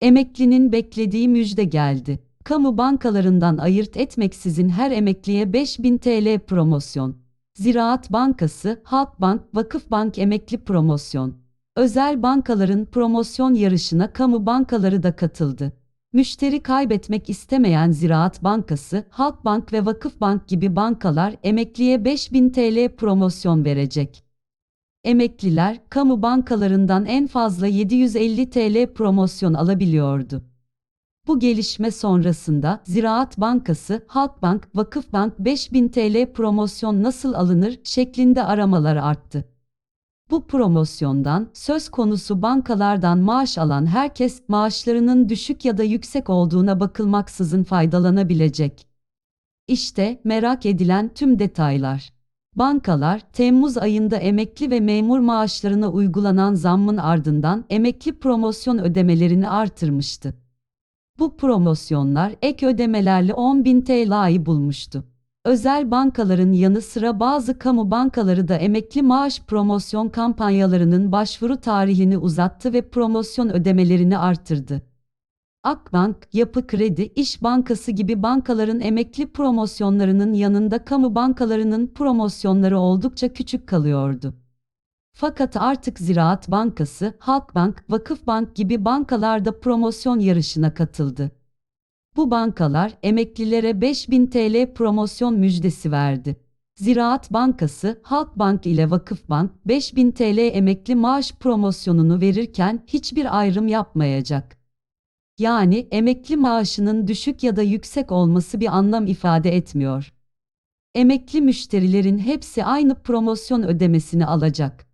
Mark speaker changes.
Speaker 1: Emeklinin beklediği müjde geldi. Kamu bankalarından ayırt etmeksizin her emekliye 5000 TL promosyon. Ziraat Bankası, Halkbank, Vakıfbank emekli promosyon. Özel bankaların promosyon yarışına kamu bankaları da katıldı. Müşteri kaybetmek istemeyen Ziraat Bankası, Halkbank ve Vakıfbank gibi bankalar emekliye 5000 TL promosyon verecek. Emekliler, kamu bankalarından en fazla 750 TL promosyon alabiliyordu. Bu gelişme sonrasında Ziraat Bankası, Halkbank, Vakıfbank 5000 TL promosyon nasıl alınır şeklinde aramalar arttı. Bu promosyondan söz konusu bankalardan maaş alan herkes maaşlarının düşük ya da yüksek olduğuna bakılmaksızın faydalanabilecek. İşte merak edilen tüm detaylar. Bankalar Temmuz ayında emekli ve memur maaşlarına uygulanan zammın ardından emekli promosyon ödemelerini artırmıştı. Bu promosyonlar ek ödemelerle 10.000 TL'yi bulmuştu. Özel bankaların yanı sıra bazı kamu bankaları da emekli maaş promosyon kampanyalarının başvuru tarihini uzattı ve promosyon ödemelerini artırdı. Akbank, Yapı Kredi, İş Bankası gibi bankaların emekli promosyonlarının yanında kamu bankalarının promosyonları oldukça küçük kalıyordu. Fakat artık Ziraat Bankası, Halkbank, Vakıfbank gibi bankalar da promosyon yarışına katıldı. Bu bankalar emeklilere 5000 TL promosyon müjdesi verdi. Ziraat Bankası, Halkbank ile Vakıfbank 5000 TL emekli maaş promosyonunu verirken hiçbir ayrım yapmayacak. Yani emekli maaşının düşük ya da yüksek olması bir anlam ifade etmiyor. Emekli müşterilerin hepsi aynı promosyon ödemesini alacak.